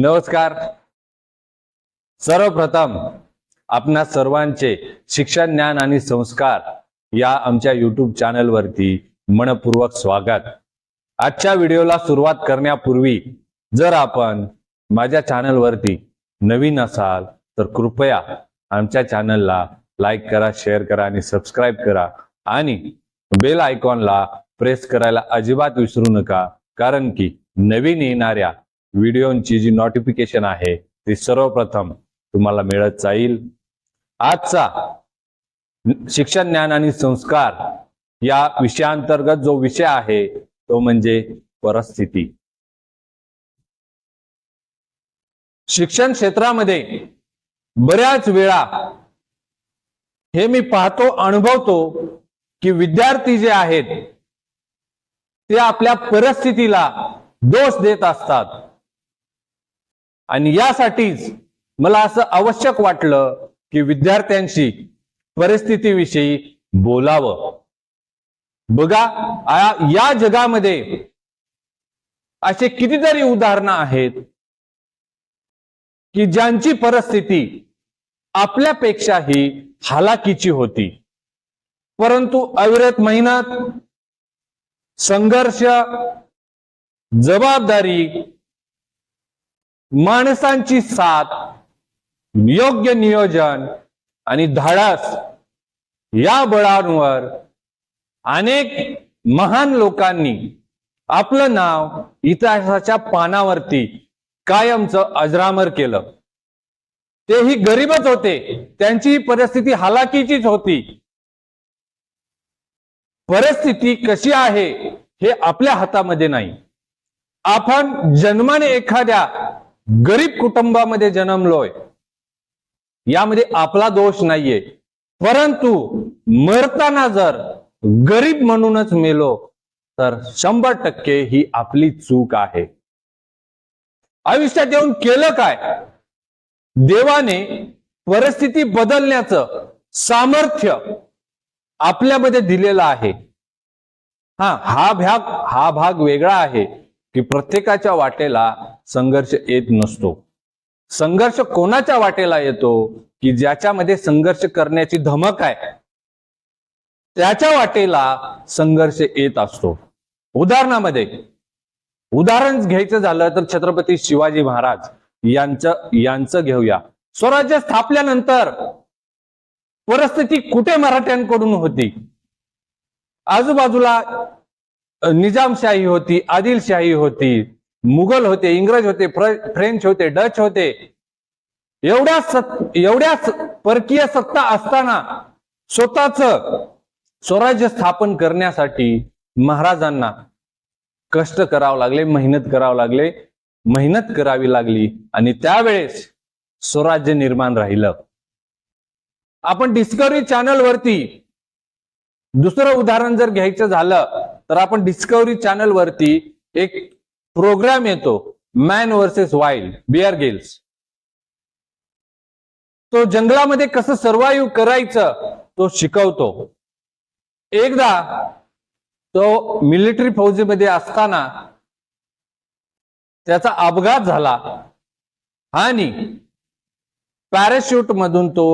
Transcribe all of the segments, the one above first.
नमस्कार. सर्वप्रथम आपणा सर्वांचे शिक्षण ज्ञान आणि संस्कार या आमच्या युट्यूब चॅनलवरती मनपूर्वक स्वागत. आजच्या व्हिडिओला सुरुवात करण्यापूर्वी जर आपण माझ्या चॅनलवरती नवीन असाल तर कृपया आमच्या चॅनलला लाईक करा शेअर करा आणि सबस्क्राईब करा. आणि बेल आयकॉनला प्रेस करायला अजिबात विसरू नका कारण की नवीन येणाऱ्या व्हिडिओची जी नोटिफिकेशन आहे ती सर्वप्रथम तुम्हाला मिळत जाईल. आजचा शिक्षण ज्ञान आणि संस्कार या विषयांतर्गत जो विषय आहे तो म्हणजे परिस्थिती. शिक्षण क्षेत्रामध्ये बऱ्याच वेळा हे मी पाहतो अनुभवतो की विद्यार्थी जे आहेत ते आपल्या परिस्थितीला दोष देत असतात. आणि यासाठीच मला असं आवश्यक वाटलं की विद्यार्थ्यांशी परिस्थितीविषयी बोलावं. बघा या जगामध्ये असे कितीतरी उदाहरणं आहेत की ज्यांची परिस्थिती आपल्यापेक्षाही हालाकीची होती. परंतु अविरत मेहनत संघर्ष जबाबदारी माणसांची साथ योग्य नियोजन आणि धाडस या बळांवर अनेक महान लोकांनी आपलं नाव इतिहासाच्या पानावरती कायमचं अजरामर केलं. तेही गरीबच होते. त्यांची परिस्थिती हालाकीचीच होती. परिस्थिती कशी आहे हे आपल्या हातामध्ये नाही. आपण जन्माने एखाद्या गरीब कुटुंबामध्ये जन्मलोय. यामध्ये आपला दोष नाहीये. परंतु मरताना जर गरीब म्हणूनच मेलो तर शंभर टक्के ही आपली चूक आहे. आयुष्यात येऊन केलं काय? देवाने परिस्थिती बदलण्याचं सामर्थ्य आपल्यामध्ये दिलेलं आहे. हा हा भाग हा भाग वेगळा आहे की प्रत्येकाच्या वाटेला संघर्ष येत नसतो. संघर्ष कोणाच्या वाटेला येतो? की ज्याच्यामध्ये संघर्ष करण्याची धमक आहे? त्याच्या वाटेला संघर्ष येत असतो. उदाहरणामध्ये उदाहरण घ्यायचं झालं तर छत्रपती शिवाजी महाराज यांचं यांचं घेऊया. स्वराज्य स्थापल्यानंतर परिस्थिती कुठे मराठ्यांकडून होती? आजूबाजूला निजामशाही होती आदिलशाही होती मुघल होते इंग्रज होते फ्रेंच होते डच होते. एवढ्या सत एवढ्या परकीय सत्ता असताना स्वतःच स्वराज्य स्थापन करण्यासाठी महाराजांना कष्ट करावं लागले मेहनत करावं लागले मेहनत करावी लागली आणि त्यावेळेस स्वराज्य निर्माण राहिलं. आपण डिस्कवरी चॅनल वरती दुसरं उदाहरण जर घ्यायचं झालं तर आपण डिस्कवरी चॅनल वरती एक प्रोग्राम येतो. Man versus wild Bear Grylls तो जंगलामध्ये कसं सर्वाईव्ह करायचं तो शिकवतो. एकदा तो मिलिटरी फौजीमध्ये असताना त्याचा अपघात झाला आणि पॅराशूट मधून तो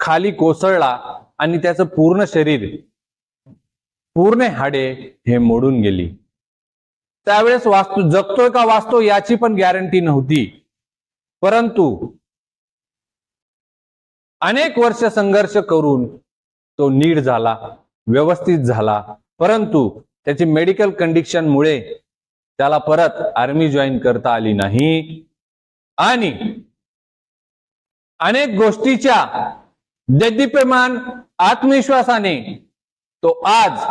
खाली कोसळला आणि त्याचं पूर्ण शरीर पूर्ण हाडे हे मोडून गेली. त्यावेळेस वास्तू जगतोय का वाचतो याची पण गॅरंटी नव्हती. परंतु अनेक वर्ष संघर्ष करून तो नीट झाला व्यवस्थित झाला. परंतु त्याची मेडिकल कंडिशनमुळे त्याला परत आर्मी जॉईन करता आली नाही. आणि अनेक गोष्टीच्या देदीप्यमान आत्मविश्वासाने तो आज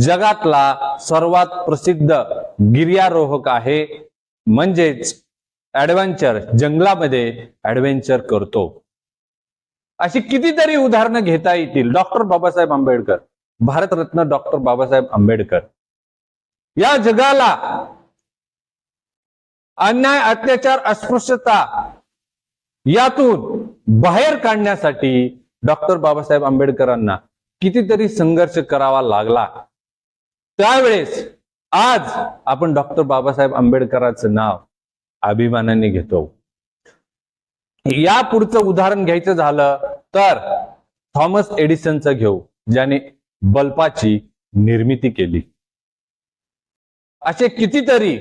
जगातला सर्वात प्रसिद्ध गिर्यारोहक आहे. म्हणजेच ऍडव्हेंचर जंगलामध्ये ऍडव्हेंचर करतो. अशी कितीतरी उदाहरणं घेता येतील. Doctor Babasaheb Ambedkar Bharat Ratna doctor Babasaheb Ambedkar. या जगाला अन्याय अत्याचार अस्पृश्यता यातून बाहेर काढण्यासाठी डॉक्टर बाबासाहेब आंबेडकरांना कितीतरी संघर्ष करावा लागला. त्यावेळेस आज आपण डॉक्टर बाबासाहेब आंबेडकरांचं नाव अभिमानाने घेतो. या पुढचं उदाहरण घ्यायचं झालं तर थॉमस एडिसनचं घेऊ ज्याने बल्पाची निर्मिती केली. असे कितीतरी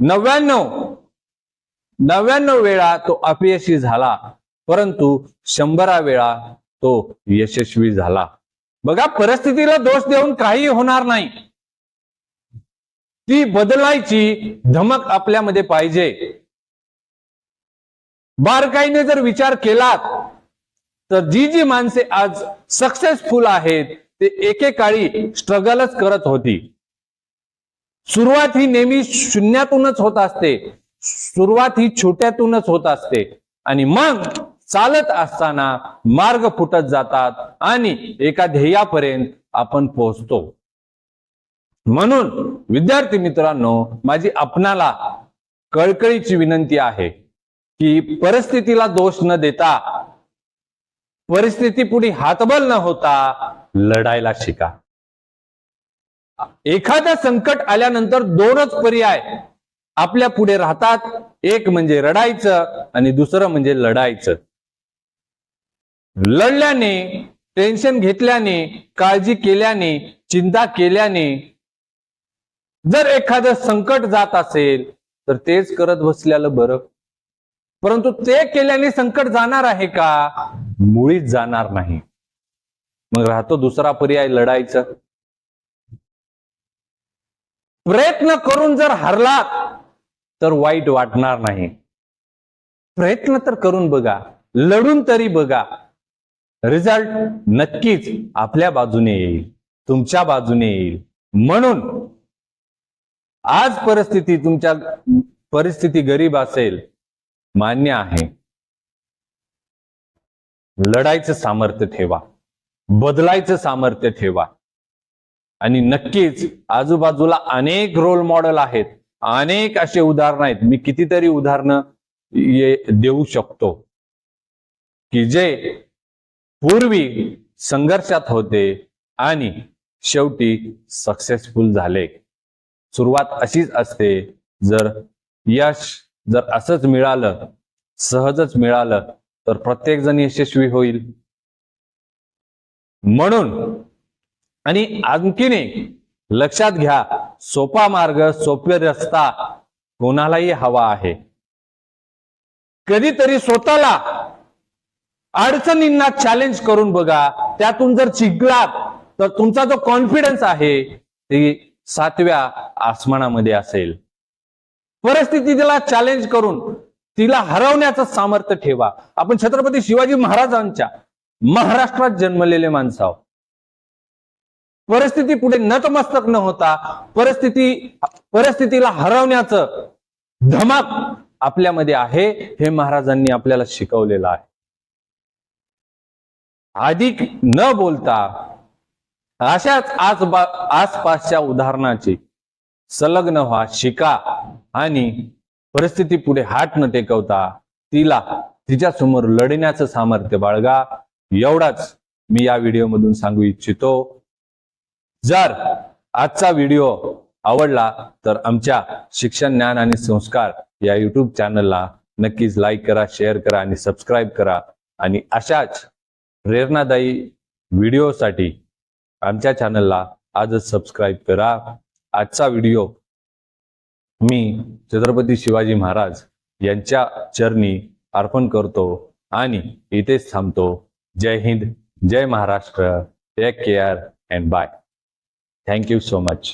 नव्याण्णव नव्याण्णव वेळा तो अपयशी झाला परंतु शंभरा वेळा तो यशस्वी झाला. बघा परिस्थितीला दोष देऊन काही होणार नाही. ती बदलायची धमक आपल्यामध्ये पाहिजे. बारकाईने जर विचार केलात तर जी जी माणसे आज सक्सेसफुल आहेत ते एकेकाळी स्ट्रगलच करत होती. सुरुवात ही नेहमी शून्यातूनच होत असते सुरुवात ही छोट्यातूनच होत असते. आणि मग चालत असताना मार्ग फुटत जातात आणि एका ध्येयापर्यंत आपण पोहोचतो. म्हणून विद्यार्थी मित्रांनो माझी आपणाला कळकळीची विनंती आहे की परिस्थितीला दोष न देता परिस्थिती पुढे हातबल न होता लढायला शिका. एखादा संकट आल्यानंतर दोनच पर्याय आपल्या पुढे राहतात. एक म्हणजे रडायचं आणि दुसरं म्हणजे लढायचं. लढल्याने टेन्शन घेतल्याने काळजी केल्याने चिंता केल्याने जर एखादं संकट जात असेल तर तेच करत बसल्याला बरं. परंतु ते केल्याने संकट जाणार आहे का? मुळीच जाणार नाही. मग राहतो दुसरा पर्याय लढायचं. प्रयत्न करून जर हरलात तर वाईट वाटणार नाही. प्रयत्न तर करून बघा लढून तरी बघा. रिझल्ट नक्कीच आपल्या बाजूने येईल तुमच्या बाजूने येईल. म्हणून आज परिस्थिती तुमच्या परिस्थिती गरीब असेल मान्य आहे. लढायचं सामर्थ्य ठेवा बदलायचं सामर्थ्य ठेवा. आणि नक्कीच आजूबाजूला अनेक रोल मॉडेल आहेत अनेक असे उदाहरण आहेत. मी कितीतरी उदाहरणं ये- देऊ शकतो. की जे पूर्वी संघर्षात होते आणि शेवटी सक्सेसफुल झाले. सुरुवात अशीच असते. जर यश जर असंच मिळालं सहजच मिळालं तर प्रत्येक जण यशस्वी होईल. म्हणून आणि आणखीन लक्षात घ्या सोपा मार्ग सोपे रस्ता कोणालाही हवा आहे. कधीतरी स्वतःला अडचणींना चॅलेंज करून बघा. त्यातून जर शिकलात तर तुमचा जो कॉन्फिडन्स आहे ते सातव्या आसमानामध्ये असेल. परिस्थिती तिला चॅलेंज करून तिला हरवण्याचं सामर्थ्य ठेवा. आपण छत्रपती शिवाजी महाराजांच्या महाराष्ट्रात जन्मलेले माणसं आहोत. परिस्थिती पुढे नतमस्तक न होता परिस्थिती परिस्थितीला हरवण्याचं धमक आपल्यामध्ये आहे हे महाराजांनी आपल्याला शिकवलेलं आहे. अधिक न बोलता अशाच आज आसपासच्या उदाहरणाची संलग्न व्हा शिका आणि परिस्थिती पुढे हात न टेकवता तिला तिच्या समोर लढण्याचं सामर्थ्य बाळगा. एवढाच मी या व्हिडिओमधून सांगू इच्छितो. जर आजचा व्हिडिओ आवडला तर आमच्या शिक्षण ज्ञान आणि संस्कार या युट्यूब चॅनलला नक्कीच लाईक करा शेअर करा आणि सबस्क्राईब करा. आणि अशाच प्रेरणादायी व्हिडिओसाठी आमच्या चॅनलला आजच सबस्क्राईब करा. आजचा व्हिडिओ मी छत्रपती शिवाजी महाराज यांच्या चरणी अर्पण करतो आणि इथेच थांबतो. जय हिंद जय Maharashtra. Take care and bye thank you so much